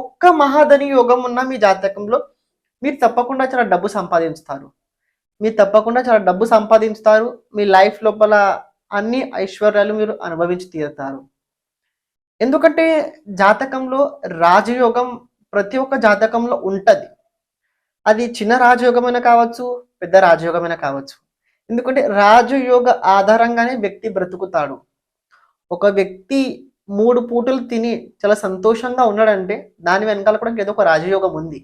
ఒక్క మహాధని యోగం ఉన్న మీ జాతకంలో మీరు తప్పకుండా చాలా డబ్బు సంపాదించుతారు. మీరు తప్పకుండా చాలా డబ్బు సంపాదించుతారు. మీ లైఫ్ లోపల అన్ని ఐశ్వర్యాలు మీరు అనుభవించి తీరుతారు. ఎందుకంటే జాతకంలో రాజయోగం ప్రతి ఒక్క జాతకంలో ఉంటుంది. అది చిన్న రాజయోగమైనా కావచ్చు పెద్ద రాజయోగమైనా కావచ్చు. ఎందుకంటే రాజయోగ ఆధారంగానే వ్యక్తి బ్రతుకుతాడు. ఒక వ్యక్తి మూడు పూటలు తిని చాలా సంతోషంగా ఉన్నాడంటే దాని వెనకాల కూడా ఏదో ఒక రాజయోగం ఉంది.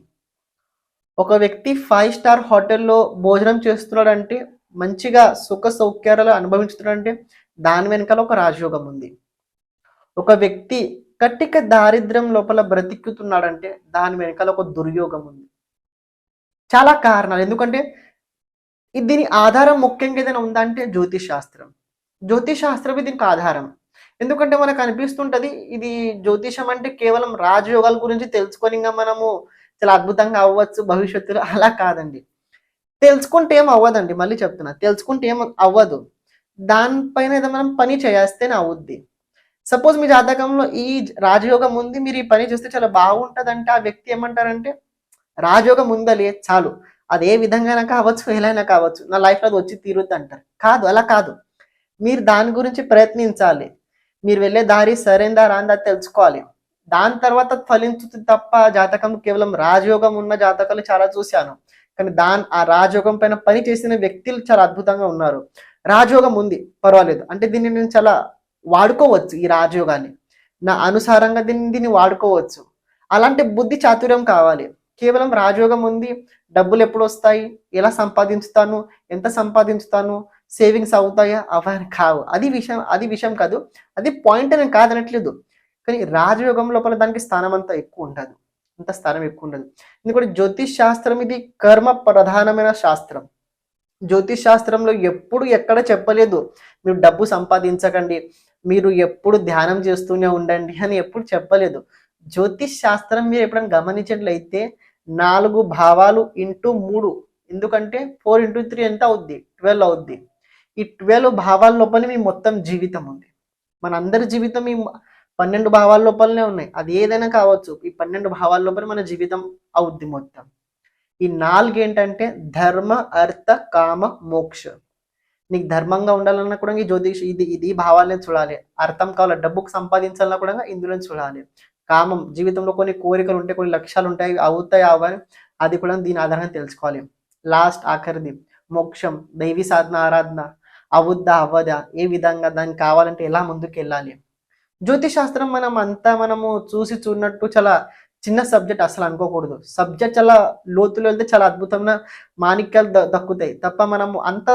ఒక వ్యక్తి ఫైవ్ స్టార్ హోటల్లో భోజనం చేస్తున్నాడంటే మంచిగా సుఖ సౌకర్యాలు అనుభవించుతున్నాడంటే దాని వెనకాల ఒక రాజయోగం ఉంది. ఒక వ్యక్తి కట్టిక దారిద్ర్యం లోపల బ్రతికుతున్నాడంటే దాని వెనకాల ఒక దుర్యోగం ఉంది. చాలా కారణాలు. ఎందుకంటే దీని ఆధారం ముఖ్యంగా ఏదైనా ఉందంటే జ్యోతిష్ శాస్త్రం. జ్యోతిష్ శాస్త్రమే దీనికి ఆధారం. ఎందుకంటే మనకు అనిపిస్తుంటది ఇది జ్యోతిషం అంటే కేవలం రాజయోగాల గురించి తెలుసుకొని ఇంకా మనము చాలా అద్భుతంగా అవ్వచ్చు భవిష్యత్తులో అలా కాదండి. తెలుసుకుంటే ఏం అవ్వదండి మళ్ళీ చెప్తున్నా. తెలుసుకుంటే ఏం అవ్వదు. దానిపైన ఏదో మనం పని చేస్తేనే అవుద్ది. సపోజ్ మీ జాతకంలో ఈ రాజయోగం ఉంది మీరు ఈ పని చేస్తే చాలా బాగుంటదంటే ఆ వ్యక్తి ఏమంటారంటే రాజయోగం ఉందలే చాలు. అది ఏ విధంగా కావచ్చు ఎలా అయినా కావచ్చు. నా లైఫ్లో అది వచ్చి తీరుద్ది అంటారు. కాదు అలా కాదు. మీరు దాని గురించి ప్రయత్నించాలి. మీరు వెళ్ళే దారి సరైన రాందా తెలుసుకోవాలి. దాని తర్వాత ఫలించుతుంది తప్ప జాతకం కేవలం రాజయోగం ఉన్న జాతకాలు చాలా చూశాను. కానీ దాని ఆ రాజయోగం పైన పని చేసిన వ్యక్తులు చాలా అద్భుతంగా ఉన్నారు. రాజయోగం ఉంది పర్వాలేదు. అంటే దీన్ని నేను చాలా వాడుకోవచ్చు ఈ రాజయోగాన్ని. నా అనుసారంగా దీన్ని దీన్ని వాడుకోవచ్చు. అలాంటి బుద్ధి చాతుర్యం కావాలి. కేవలం రాజయోగం ఉంది డబ్బులు ఎప్పుడు వస్తాయి ఎలా సంపాదించుతాను ఎంత సంపాదించుతాను సేవింగ్స్ అవుతాయా? అవన్నీ కావు. అది విషయం అది విషయం కాదు. అది పాయింట్ నేను కాదనట్లేదు. కానీ రాజయోగం లోపల దానికి స్థానం అంతా ఎక్కువ ఉండదు. అంత స్థానం ఎక్కువ ఉండదు. ఎందుకంటే జ్యోతిష్ శాస్త్రం ఇది కర్మ ప్రధానమైన శాస్త్రం. జ్యోతిష్ శాస్త్రంలో ఎప్పుడు ఎక్కడ చెప్పలేదు. మీరు డబ్బు సంపాదించకండి. మీరు ఎప్పుడు ధ్యానం చేస్తూనే ఉండండి అని ఎప్పుడు చెప్పలేదు. జ్యోతిష్ శాస్త్రం మీరు ఎప్పుడైనా గమనించినట్లయితే నాలుగు భావాలు ఇంటూ మూడు. ఎందుకంటే ఫోర్ ఇంటూ త్రీ ఎంత అవుద్ది? ట్వెల్వ్ అవుద్ది. ఈ ట్వెల్వ్ భావాల లోపలనే మీ మొత్తం జీవితం ఉంది. మన అందరి జీవితం ఈ పన్నెండు భావాల లోపలనే ఉన్నాయి. అది ఏదైనా కావచ్చు ఈ పన్నెండు భావాల లోపల మన జీవితం అవుద్ది మొత్తం. ఈ నాలుగు ఏంటంటే ధర్మ అర్థ కామ మోక్ష. నీకు ధర్మంగా ఉండాలన్నా కూడా ఈ జ్యోతిష్ ఇది ఇది భావాలనే చూడాలి. అర్థం కావాలి డబ్బుకు సంపాదించాలన్నా కూడా ఇందులో చూడాలి. కామం జీవితంలో కొన్ని కోరికలు ఉంటాయి కొన్ని లక్ష్యాలు ఉంటాయి అవుతాయి అవని అది కూడా దీని ఆధారంగా తెలుసుకోవాలి. లాస్ట్ ఆఖరిది. మోక్షం దైవీ సాధన ఆరాధన. అవుద్దా అవ్వదా ఏ విధంగా దానికి కావాలంటే ఎలా ముందుకు వెళ్ళాలి జ్యోతిష్ శాస్త్రం మనం అంతా మనము చూసి చూడనట్టు చాలా చిన్న సబ్జెక్ట్ అసలు అనుకోకూడదు. సబ్జెక్ట్ చాలా లోతులో వెళ్తే చాలా అద్భుతమైన మాణిక్యాలు ద- దక్కుతాయి. తప్ప మనము అంత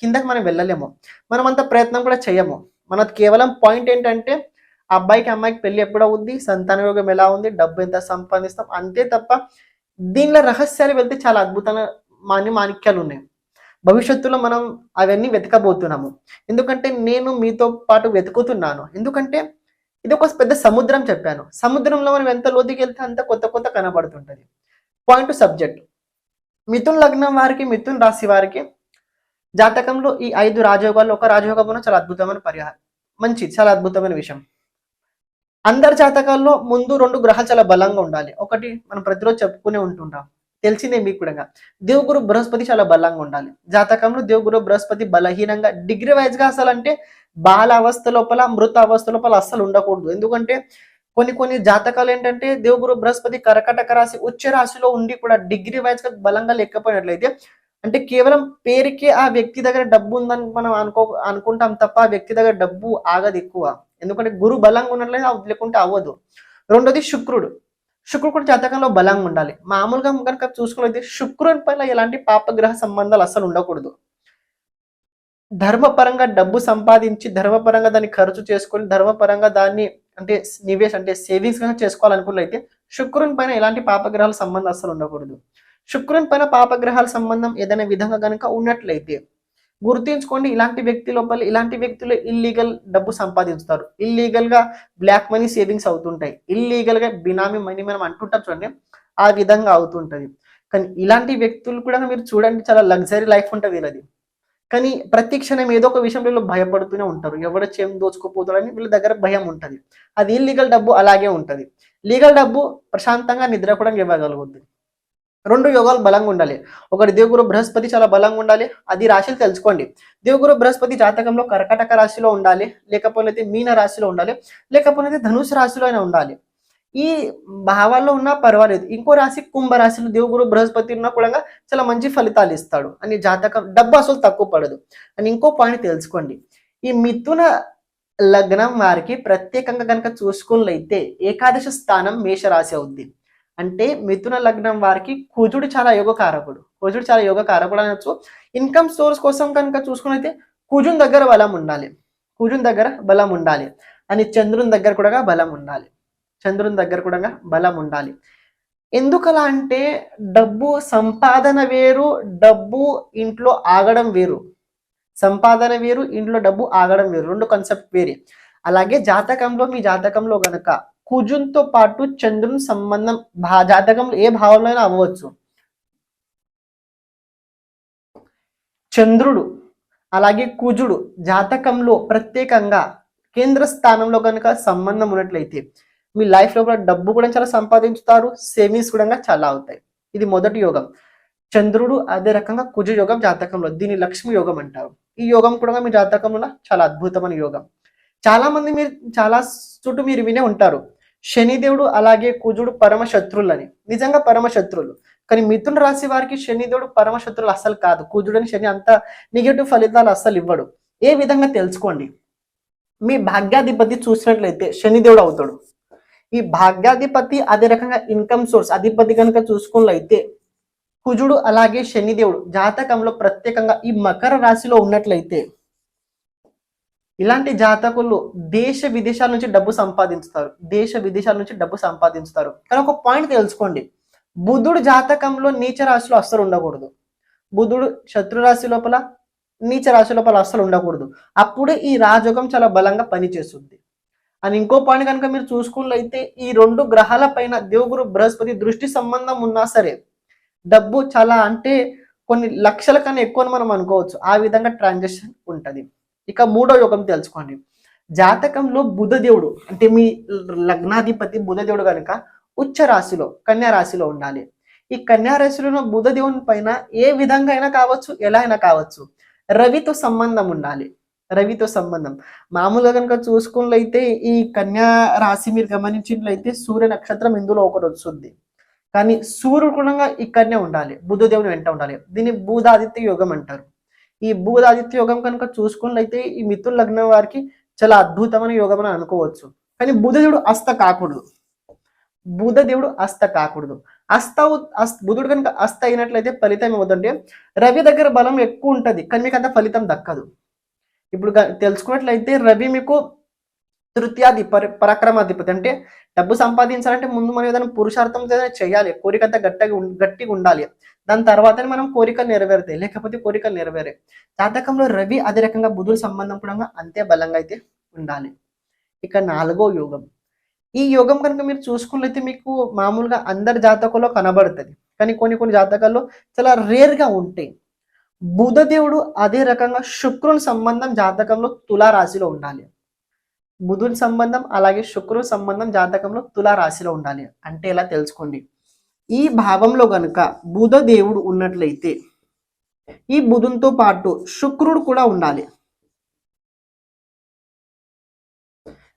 కిందకి మనం వెళ్ళలేము. మనం అంత ప్రయత్నం కూడా చేయము. మనకు కేవలం పాయింట్ ఏంటంటే అబ్బాయికి అమ్మాయికి పెళ్ళి ఎప్పుడు అవుద్ది సంతాన యోగం ఎలా ఉంది డబ్బు ఎంత సంపాదిస్తాం అంతే తప్ప దీనిలో రహస్యాలు వెళ్తే చాలా అద్భుతమైన మాని మాణిక్యాలు ఉన్నాయి. భవిష్యత్తులో మనం అవన్నీ వెతకబోతున్నాము. ఎందుకంటే నేను మీతో పాటు వెతుకుతున్నాను. ఎందుకంటే ఇది ఒక పెద్ద సముద్రం చెప్పాను. సముద్రంలో మనం ఎంత లోతుకి వెళ్తే అంత కొత్త కొత్త కనబడుతుంటుంది. పాయింట్ సబ్జెక్ట్ మిథున్ లగ్నం వారికి మిథున్ రాశి వారికి జాతకంలో ఈ ఐదు రాజయోగాలు ఒక రాజయోగం చాలా అద్భుతమైన పరిహారం. మంచి చాలా అద్భుతమైన విషయం. అందరి జాతకాల్లో ముందు రెండు గ్రహాలు చాలా బలంగా ఉండాలి. ఒకటి మనం ప్రతిరోజు చెప్పుకునే ఉంటుంటాం. తెలిసిందే మీకు కూడా. దేవుగురు బృహస్పతి చాలా బలంగా ఉండాలి. జాతకంలో దేవుగురు బృహస్పతి బలహీనంగా డిగ్రీ వైజ్గా అసలు అంటే బాల అవస్థ లోపల మృత అవస్థ లోపల అస్సలు ఉండకూడదు. ఎందుకంటే కొన్ని కొన్ని జాతకాలు ఏంటంటే దేవుగురు బృహస్పతి కరకటక రాశి ఉచ్చ రాశిలో ఉండి కూడా డిగ్రీ వైజ్గా బలంగా లేకపోయినట్లయితే అంటే కేవలం పేరుకే ఆ వ్యక్తి దగ్గర డబ్బు ఉందని మనం అనుకో అనుకుంటాం తప్ప ఆ వ్యక్తి దగ్గర డబ్బు ఆగదు ఎక్కువ. ఎందుకంటే గురు బలంగా ఉన్నట్లయితే లేకుంటే అవ్వదు. రెండోది శుక్రుడు. శుక్రుడు కూడా జాతకంలో బలంగా ఉండాలి. మామూలుగా కనుక చూసుకున్నది శుక్రుని పైన ఎలాంటి పాపగ్రహ సంబంధాలు అసలు ఉండకూడదు. ధర్మపరంగా డబ్బు సంపాదించి ధర్మపరంగా దాన్ని ఖర్చు చేసుకొని ధర్మపరంగా దాన్ని అంటే నివేశ అంటే సేవింగ్స్ కనుక చేసుకోవాలనుకున్నట్లయితే శుక్రుని పైన ఎలాంటి పాపగ్రహాల సంబంధం అసలు ఉండకూడదు. శుక్రుని పైన పాపగ్రహాల సంబంధం ఏదైనా విధంగా కనుక ఉన్నట్లయితే గుర్తుంచుకోండి ఇలాంటి వ్యక్తి లోపల ఇలాంటి వ్యక్తులు ఇల్లీగల్ డబ్బు సంపాదిస్తారు ఇల్లీగల్గా బ్లాక్ మనీ సేవింగ్స్ అవుతుంటాయి. ఇల్లీగల్గా బినామీ మనీ మనం అంటుంటాం చూడండి ఆ విధంగా అవుతుంటది. కానీ ఇలాంటి వ్యక్తులు కూడా మీరు చూడండి చాలా లగ్జరీ లైఫ్ ఉంటుంది వీళ్ళది కానీ ప్రతి క్షణం ఏదో ఒక విషయంలో వీళ్ళు భయపడుతూనే ఉంటారు. ఎవరు చేయం అని వీళ్ళ దగ్గర భయం ఉంటుంది. అది ఇల్లీగల్ డబ్బు అలాగే ఉంటుంది. లీగల్ డబ్బు ప్రశాంతంగా నిద్ర కూడా ఇవ్వగలుగుద్ది రెండు యోగాలు బలంగా ఉండాలి. ఒకటి దేవుగురు బృహస్పతి చాలా బలంగా ఉండాలి. అది రాశిలు తెలుసుకోండి. దేవుగురు బృహస్పతి జాతకంలో కర్కటక రాశిలో ఉండాలి. లేకపోతే మీన రాశిలో ఉండాలి. లేకపోతే ధనుసు రాశిలో అయినా ఉండాలి. ఈ భావాల్లో ఉన్నా పర్వాలేదు. ఇంకో రాశి కుంభ రాశిలో దేవుగురు బృహస్పతి ఉన్నా కూడా చాలా మంచి ఫలితాలు ఇస్తాడు. అని జాతకం డబ్బు అసలు తక్కువ పడదు. అని ఇంకో పాయింట్ తెలుసుకోండి. ఈ మిథున లగ్నం వారికి ప్రత్యేకంగా కనుక చూసుకున్నట్లయితే ఏకాదశ స్థానం మేషరాశి అవుద్ది. అంటే మిథున లగ్నం వారికి కుజుడు చాలా యోగకారకుడు. కుజుడు చాలా యోగకారకుడు అనొచ్చు. ఇన్కమ్ సోర్స్ కోసం కనుక చూసుకున్నైతే కుజుని దగ్గర బలం ఉండాలి. కుజుని దగ్గర బలం ఉండాలి. అని చంద్రుని దగ్గర కూడా బలం ఉండాలి. చంద్రుని దగ్గర కూడా బలం ఉండాలి. ఎందుకలా అంటే డబ్బు సంపాదన వేరు డబ్బు ఇంట్లో ఆగడం వేరు. సంపాదన వేరు ఇంట్లో డబ్బు ఆగడం వేరు. రెండు కాన్సెప్ట్ వేరే. అలాగే జాతకంలో మీ జాతకంలో గనక కుజుంతో పాటు చంద్రుని సంబంధం భా జాతకంలో ఏ భావంలో అయినా అవ్వచ్చు. చంద్రుడు అలాగే కుజుడు జాతకంలో ప్రత్యేకంగా కేంద్ర స్థానంలో కనుక సంబంధం ఉన్నట్లయితే మీ లైఫ్లో కూడా డబ్బు కూడా చాలా సంపాదించుతారు సేవింగ్స్ కూడా చాలా అవుతాయి. ఇది మొదటి యోగం. చంద్రుడు అదే రకంగా కుజ యోగం జాతకంలో దీన్ని లక్ష్మి యోగం అంటారు. ఈ యోగం కూడా మీ జాతకంలో చాలా అద్భుతమైన యోగం. చాలా మంది మీరు చాలా చుట్టూ మీరు వినే ఉంటారు. శనిదేవుడు అలాగే కుజుడు పరమ శత్రువులని నిజంగా పరమశత్రులు. కానీ మిథున రాశి వారికి శనిదేవుడు పరమశత్రులు అస్సలు కాదు. కుజుడని శని అంత నెగిటివ్ ఫలితాలు అస్సలు ఇవ్వడు. ఏ విధంగా తెలుసుకోండి? మీ భాగ్యాధిపతి చూసినట్లయితే శనిదేవుడు అవుతాడు. ఈ భాగ్యాధిపతి అదే రకంగా ఇన్కమ్ సోర్స్ అధిపతి కనుక చూసుకున్నట్లయితే కుజుడు అలాగే శనిదేవుడు జాతకంలో ప్రత్యేకంగా ఈ మకర రాశిలో ఉన్నట్లయితే ఇలాంటి జాతకులు దేశ విదేశాల నుంచి డబ్బు సంపాదించుతారు. దేశ విదేశాల నుంచి డబ్బు సంపాదించుతారు. కానీ ఒక పాయింట్ తెలుసుకోండి. బుధుడు జాతకంలో నీచ రాశిలో అస్సలు ఉండకూడదు. బుధుడు శత్రు రాశి లోపల నీచ రాశి లోపల అస్సలు ఉండకూడదు. అప్పుడే ఈ రాజయోగం చాలా బలంగా పనిచేస్తుంది. అని ఇంకో పాయింట్ కనుక మీరు చూసుకున్నట్లయితే ఈ రెండు గ్రహాల పైన దేవుగురు బృహస్పతి దృష్టి సంబంధం ఉన్నా సరే డబ్బు చాలా అంటే కొన్ని లక్షల కన్నా ఎక్కువ మనం అనుకోవచ్చు. ఆ విధంగా ట్రాన్సాక్షన్ ఉంటది. ఇక మూడో యోగం తెలుసుకోండి. జాతకంలో బుధదేవుడు అంటే మీ లగ్నాధిపతి బుధదేవుడు కనుక ఉచ్చ రాశిలో కన్యా రాశిలో ఉండాలి. ఈ కన్యా రాశిలో బుధదేవుని పైన ఏ విధంగా అయినా కావచ్చు ఎలా అయినా కావచ్చు రవితో సంబంధం ఉండాలి. రవితో సంబంధం. మామూలుగా కనుక చూసుకున్నట్లయితే ఈ కన్యా రాశి మీరు గమనించినట్లయితే సూర్య నక్షత్రం ఇందులో ఒకటి వస్తుంది. కానీ సూర్యుడు కూడా ఇక్కడనే ఉండాలి బుధదేవుని వెంట ఉండాలి. దీన్ని బూధాదిత్య యోగం అంటారు. ఈ బూధాదిత్య యోగం కనుక చూసుకున్నట్లయితే ఈ మిథున లగ్నం వారికి చాలా అద్భుతమైన యోగం అని అనుకోవచ్చు. కానీ బుధదేవుడు అస్త కాకూడదు బుధదేవుడు అస్త కాకూడదు అస్త బుధుడు కనుక అస్త అయినట్లయితే ఫలితం ఏమవుతుందంటే రవి దగ్గర బలం ఎక్కువ ఉంటుంది. కానీ మీకు అంత ఫలితం దక్కదు. ఇప్పుడు తెలుసుకున్నట్లయితే రవి మీకు తృతీయాది పర పరాక్రమాధిపతి. అంటే డబ్బు సంపాదించాలంటే ముందు మనం ఏదైనా పురుషార్థం ఏదైనా చేయాలి. కోరిక అంతా గట్టిగా గట్టిగా ఉండాలి. దాని తర్వాతనే మనం కోరికలు నెరవేరుతాయి. లేకపోతే కోరికలు నెరవేరే. జాతకంలో రవి అదే రకంగా బుధుడు సంబంధం కూడా అంతే బలంగా అయితే ఉండాలి. ఇక నాలుగో యోగం. ఈ యోగం కనుక మీరు చూసుకున్నైతే మీకు మామూలుగా అందరి జాతకంలో కనబడుతుంది. కానీ కొన్ని కొన్ని జాతకాల్లో చాలా రేర్గా ఉంటాయి బుధదేవుడు అదే రకంగా శుక్రుని సంబంధం జాతకంలో తులా రాశిలో ఉండాలి. బుధుని సంబంధం అలాగే శుక్రుని సంబంధం జాతకంలో తులా రాశిలో ఉండాలి. అంటే ఎలా తెలుసుకోండి? ఈ భావంలో గనుక బుధ దేవుడు ఉన్నట్లయితే ఈ బుధంతో పాటు శుక్రుడు కూడా ఉండాలి.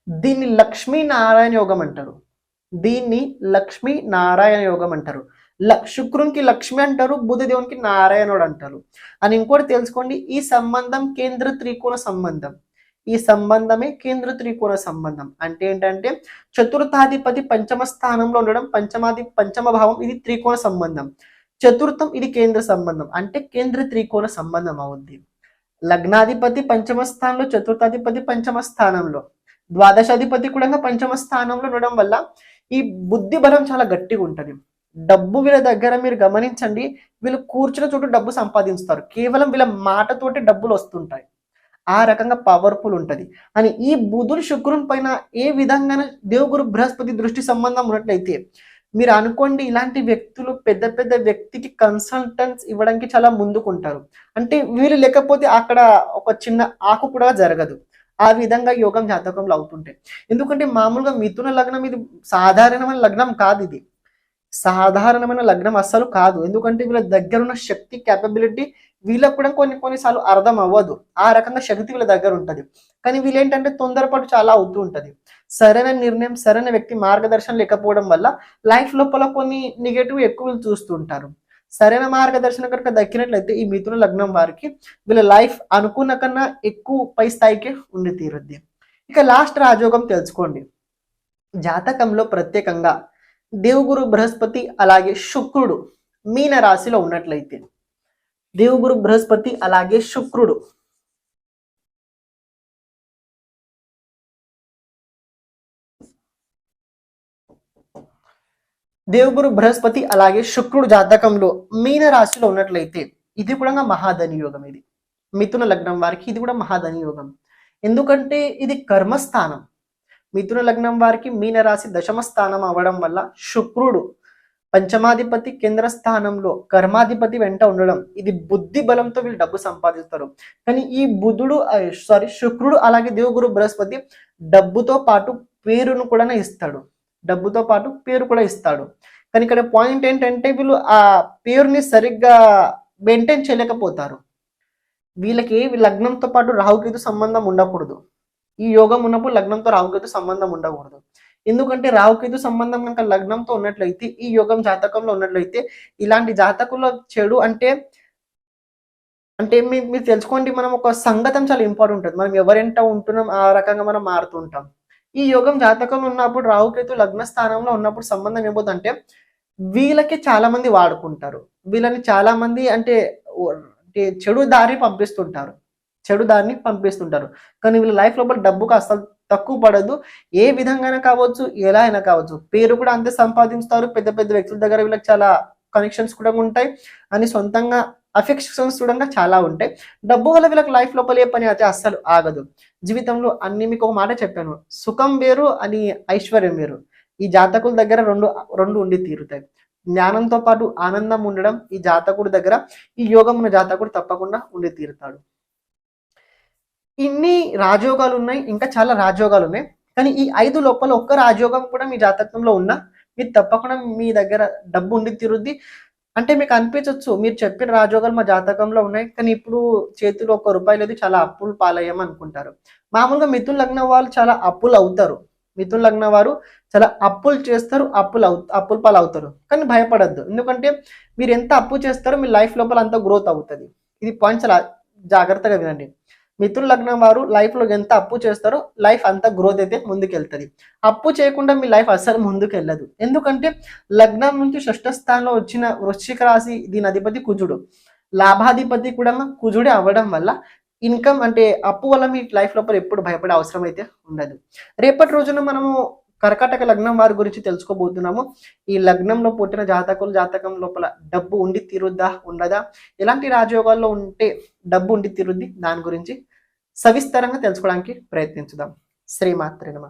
దీన్ని లక్ష్మీనారాయణ యోగం అంటారు. దీన్ని లక్ష్మీ నారాయణ యోగం అంటారు. శుక్రునికి లక్ష్మి అంటారు బుధదేవునికి నారాయణుడు అంటారు. అని ఇంకోటి తెలుసుకోండి ఈ సంబంధం కేంద్ర త్రికోణ సంబంధం. ఈ సంబంధమే కేంద్ర త్రికోణ సంబంధం. అంటే ఏంటంటే చతుర్థాధిపతి పంచమ స్థానంలో ఉండడం పంచమాది పంచమ భావం ఇది త్రికోణ సంబంధం. చతుర్థం ఇది కేంద్ర సంబంధం. అంటే కేంద్ర త్రికోణ సంబంధం అవుద్ది. లగ్నాధిపతి పంచమ స్థానంలో చతుర్థాధిపతి పంచమ స్థానంలో. ద్వాదశాధిపతి కూడా పంచమ స్థానంలో ఉండడం వల్ల ఈ బుద్ధి బలం చాలా గట్టిగా ఉంటుంది. డబ్బు వీళ్ళ దగ్గర మీరు గమనించండి వీళ్ళు కూర్చున్న చోటు డబ్బు సంపాదిస్తారు. కేవలం వీళ్ళ మాటతోటి డబ్బులు వస్తుంటాయి. ఆ రకంగా పవర్ఫుల్ ఉంటది. అని ఈ బుధుడు శుక్రుని పైన ఏ విధంగా దేవుగురు బృహస్పతి దృష్టి సంబంధం ఉన్నట్లయితే మీరు అనుకోండి ఇలాంటి వ్యక్తులు పెద్ద పెద్ద వ్యక్తికి కన్సల్టెంట్స్ ఇవ్వడానికి చాలా ముందుకుంటారు. అంటే వీళ్ళు లేకపోతే అక్కడ ఒక చిన్న ఆకు కూడా జరగదు. ఆ విధంగా యోగం జాతకంలో అవుతుంటాయి. ఎందుకంటే మామూలుగా మిథున లగ్నం ఇది సాధారణమైన లగ్నం కాదు ఇది. సాధారణమైన లగ్నం అస్సలు కాదు. ఎందుకంటే వీళ్ళ దగ్గర ఉన్న శక్తి క్యాపబిలిటీ వీళ్ళకు కూడా కొన్ని కొన్నిసార్లు అర్థం అవ్వదు. ఆ రకంగా శక్తి వీళ్ళ దగ్గర ఉంటుంది. కానీ వీళ్ళేంటంటే తొందరపాటు చాలా అవుతూ ఉంటది. సరైన నిర్ణయం సరైన వ్యక్తి మార్గదర్శనం లేకపోవడం వల్ల లైఫ్ లోపల కొన్ని నెగటివ్ ఎక్కువ చూస్తుంటారు సరైన మార్గదర్శనం కనుక దక్కినట్లయితే ఈ మిథున లగ్నం వారికి వీళ్ళ లైఫ్ అనుకున్న కన్నా ఎక్కువ పై స్థాయికి ఉండి తీరుద్ది. ఇక లాస్ట్ రాజయోగం తెలుసుకోండి. జాతకంలో ప్రత్యేకంగా దేవుగురు బృహస్పతి అలాగే శుక్రుడు మీన రాశిలో ఉన్నట్లయితే దేవుగురు బృహస్పతి అలాగే శుక్రుడు. దేవుగురు బృహస్పతి అలాగే శుక్రుడు జాతకంలో మీన రాశిలో ఉన్నట్లయితే ఇది కూడా మహాధని యోగం ఇది. మిథున లగ్నం వారికి ఇది కూడా మహాధని యోగం. ఎందుకంటే ఇది కర్మస్థానం. మిథున లగ్నం వారికి మీన రాశి దశమ స్థానం అవ్వడం వల్ల శుక్రుడు పంచమాధిపతి కేంద్ర స్థానంలో కర్మాధిపతి వెంట ఉండడం ఇది బుద్ధి బలంతో వీళ్ళు డబ్బు సంపాదిస్తారు. కానీ ఈ బుధుడు సారీ శుక్రుడు అలాగే దేవుగురు బృహస్పతి డబ్బుతో పాటు పేరును కూడా ఇస్తాడు. డబ్బుతో పాటు పేరు కూడా ఇస్తాడు. కానీ ఇక్కడ పాయింట్ ఏంటంటే వీళ్ళు ఆ పేరుని సరిగ్గా మెయింటైన్ చేయలేకపోతారు. వీళ్ళకి లగ్నంతో పాటు రాహుకేతు సంబంధం ఉండకూడదు. ఈ యోగం ఉన్నప్పుడు లగ్నంతో రాహుకేతు సంబంధం ఉండకూడదు. ఎందుకంటే రావుకేతు సంబంధం కనుక లగ్నంతో ఉన్నట్లయితే ఈ యోగం జాతకంలో ఉన్నట్లయితే ఇలాంటి జాతకంలో చెడు అంటే అంటే మీ- మీరు తెలుసుకోండి మనం ఒక సంగతం చాలా ఇంపార్టెంట్ ఉంటుంది మనం ఎవరెంట ఉంటున్నాం ఆ రకంగా మనం మారుతూ ఉంటాం. ఈ యోగం జాతకంలో ఉన్నప్పుడు రావుకేతు లగ్న స్థానంలో ఉన్నప్పుడు సంబంధం ఏమవుతుందంటే వీళ్ళకి చాలా మంది వాడుకుంటారు. వీళ్ళని చాలా మంది అంటే అంటే చెడు దారి పంపిస్తుంటారు. చెడు దారిని పంపిస్తుంటారు. కానీ వీళ్ళ లైఫ్ లోపల డబ్బుకు అసలు తక్కువ పడదు. ఏ విధంగానే కావచ్చు ఎలా అయినా కావచ్చు. పేరు కూడా అంతే సంపాదించుతారు. పెద్ద పెద్ద వ్యక్తుల దగ్గర వీళ్ళకి చాలా కనెక్షన్స్ కూడా ఉంటాయి. అని సొంతంగా అఫెక్షన్స్ కూడా చాలా ఉంటాయి. డబ్బు వల్ల వీళ్ళకి లైఫ్ లోపల ఏ పని అయితే అస్సలు ఆగదు. జీవితంలో అన్ని మీకు ఒక మాట చెప్పాను. సుఖం వేరు అని ఐశ్వర్యం వేరు. ఈ జాతకుల దగ్గర రెండు రెండు ఉండి తీరుతాయి. జ్ఞానంతో పాటు ఆనందం ఉండడం ఈ జాతకుడి దగ్గర ఈ యోగం ఉన్న జాతకుడు తప్పకుండా ఉండి తీరుతాడు. ఇన్ని రాజయోగాలు ఉన్నాయి ఇంకా చాలా రాజయోగాలు ఉన్నాయి. కానీ ఈ ఐదు లోపల ఒక్క రాజయోగం కూడా మీ జాతకంలో ఉన్నా మీరు తప్పకుండా మీ దగ్గర డబ్బు ఉండి తిరుద్ది. అంటే మీకు అనిపించవచ్చు మీరు చెప్పిన రాజయోగాలు మా జాతకంలో ఉన్నాయి కానీ ఇప్పుడు చేతిలో ఒక్క రూపాయి లేదు చాలా అప్పులు పాలయ్యం అనుకుంటారు. మామూలుగా మిథున్ లగ్నం వాళ్ళు చాలా అప్పులు అవుతారు. మిథున్ లగ్నం వారు చాలా అప్పులు చేస్తారు అప్పులు అవు అప్పులు పాలు అవుతారు కానీ భయపడద్దు. ఎందుకంటే మీరు ఎంత అప్పు చేస్తారో మీ లైఫ్ లోపల అంత గ్రోత్ అవుతుంది. ఇది పాయింట్ చాలా జాగ్రత్తగా వినండి. మిథున లగ్నం వారు లైఫ్లో ఎంత అప్పు చేస్తారో లైఫ్ అంత గ్రోత్ అయితే ముందుకెళ్తుంది. అప్పు చేయకుండా మీ లైఫ్ అస్సలు ముందుకు వెళ్ళదు ఎందుకంటే లగ్నం నుంచి షష్ఠ స్థానంలో వచ్చిన వృశ్చిక రాశి దీని అధిపతి కుజుడు. లాభాధిపతి కూడా కుజుడే అవ్వడం వల్ల ఇన్కమ్ అంటే అప్పు వల్ల మీ లైఫ్ లోపల ఎప్పుడు భయపడే అవసరం అయితే ఉండదు. రేపటి రోజున మనము కర్కాటక లగ్నం వారి గురించి తెలుసుకోబోతున్నాము. ఈ లగ్నంలో పుట్టిన జాతకులు జాతకం లోపల డబ్బు ఉండి తీరుద్దా ఉండదా? ఎలాంటి రాజయోగాల్లో ఉంటే డబ్బు ఉండి తీరుద్ది? దాని గురించి సవిస్తరంగా తెలుసుకోవడానికి ప్రయత్నించుదాం. శ్రీమాత్రి నమ.